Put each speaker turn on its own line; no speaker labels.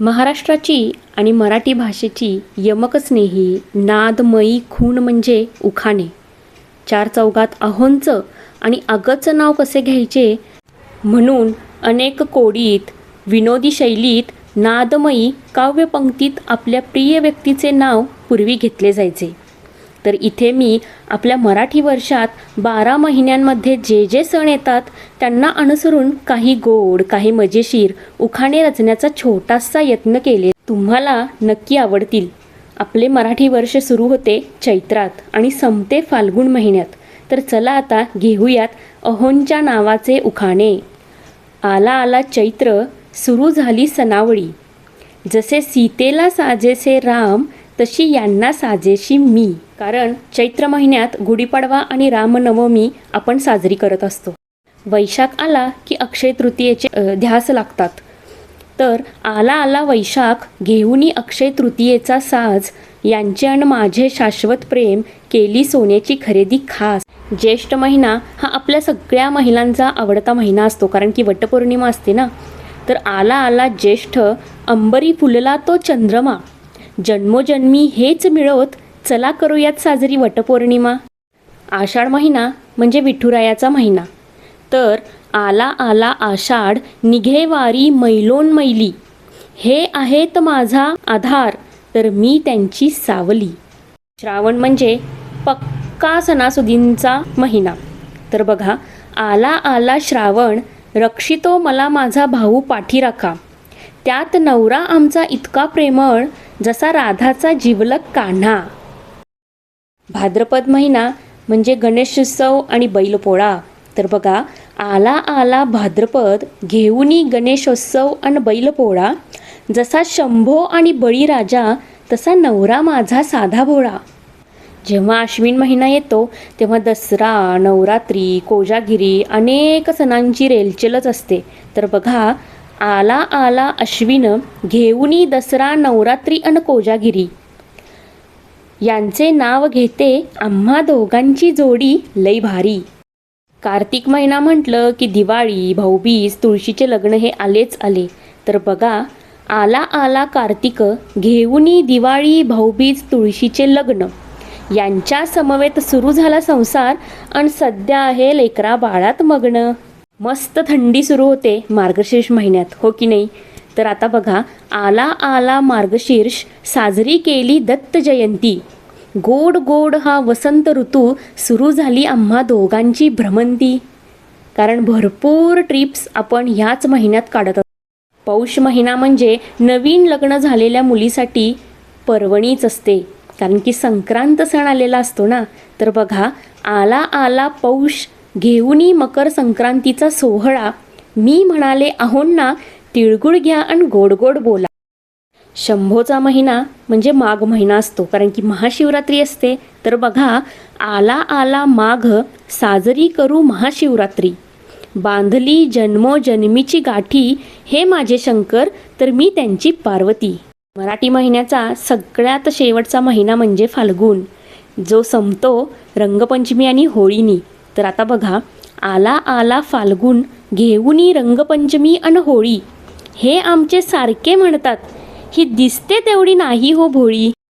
महाराष्ट्राची आणि मराठी भाषेची यमकस्नेही नादमयी खूण म्हणजे उखाणे. चार चौघात अहोंचं आणि अगचं नाव कसे घ्यायचे? म्हणून अनेक कोडीत विनोदी शैलीत नादमयी काव्यपंक्तीत आपल्या प्रिय व्यक्तीचे नाव पूर्वी घेतले जायचे. तर इथे मी आपल्या मराठी वर्षात बारा महिन्यांमध्ये जे जे सण येतात त्यांना अनुसरून काही गोड काही मजेशीर उखाणे रचण्याचा छोटासा यत्न केले. तुम्हाला नक्की आवडतील. आपले मराठी वर्ष सुरू होते चैत्रात आणि संपते फाल्गुन महिन्यात. तर चला आता घेऊयात अहोंच्या नावाचे उखाणे. आला आला चैत्र सुरू झाली सनावळी जसे सीतेला साजेसे राम तशी यांना साजेशी मी. कारण चैत्र महिन्यात गुढीपाडवा आणि रामनवमी आपण साजरी करत असतो. वैशाख आला की अक्षय तृतीयेचे ध्यास लागतात. तर आला आला वैशाख घेऊनी अक्षय तृतीयेचा साज यांचे आणि माझे शाश्वत प्रेम केली सोन्याची खरेदी खास. ज्येष्ठ महिना हा आपल्या सगळ्या महिलांचा आवडता महिना असतो. कारण की वटपौर्णिमा असते ना. तर आला आला ज्येष्ठ अंबरी फुलला तो चंद्रमा. जन्मोजन्मी हेच मिळवत चला करूयात साजरी वटपौर्णिमा. आषाढ महिना म्हणजे विठुरायाचा महिना. तर आला आला आषाढ निघे वारी मैलोन मैली. हे आहेत माझा आधार तर मी त्यांची सावली. श्रावण म्हणजे पक्का सणासुदींचा महिना. तर बघा आला आला श्रावण रक्षितो मला माझा भाऊ पाठी राखा त्यात नवरा आमचा इतका प्रेमळ जसा राधाचा जिवलक कान्हा. भाद्रपद महिना म्हणजे गणेशोत्सव आणि बैलपोळा. तर बघा आला आला भाद्रपद घेऊनी गणेशोत्सव आणि बैलपोळा. जसा शंभो आणि बळीराजा तसा नवरा माझा साधा भोळा. जेव्हा अश्विन महिना येतो तेव्हा दसरा नवरात्री कोजागिरी अनेक सणांची रेलचेलच असते. तर बघा आला आला अश्विन घेऊनी दसरा नवरात्री अन कोजागिरी. यांचे नाव घेते आम्हा दोघांची जोडी लई भारी. कार्तिक महिना म्हटलं की दिवाळी भाऊबीज तुळशीचे लग्न हे आलेच आले. तर बघा आला आला कार्तिक घेऊनी दिवाळी भाऊबीज तुळशीचे लग्न. यांच्या समवेत सुरू झाला संसार आणि सध्या आहे लेकरा बाळात मग्न. मस्त थंडी सुरू होते मार्गशीर्ष महिन्यात हो की नाही? तर आता बघा आला आला मार्गशीर्ष साजरी केली दत्त जयंती. गोड गोड हा वसंत ऋतू सुरू झाली आम्हा दोघांची भ्रमंती. कारण भरपूर ट्रिप्स आपण ह्याच महिन्यात काढत पौष महिना म्हणजे नवीन लग्न झालेल्या मुलीसाठी पर्वणीच असते. कारण की संक्रांत सण आलेला असतो ना? तर बघा आला आला पौष घेऊनी मकर संक्रांतीचा सोहळा. मी म्हणाले आहोंना तिळगुळ घ्या आणि गोड गोड बोला. शंभोचा महिना म्हणजे माघ महिना असतो कारण की महाशिवरात्री असते. तर बघा आला आला माघ साजरी करू महाशिवरात्री. बांधली जन्मोजन्मीची गाठी हे माझे शंकर तर मी त्यांची पार्वती. मराठी महिन्याचा सगळ्यात शेवटचा महिना म्हणजे फाल्गुन. जो संपतो रंगपंचमी आणि होळीनी. तर आता बघा आला आला फाल्गुन घेऊनी रंगपंचमी अन होळी. हे आमचे सारखे म्हणतात ही दिसते तेवढी नाही हो भोळी.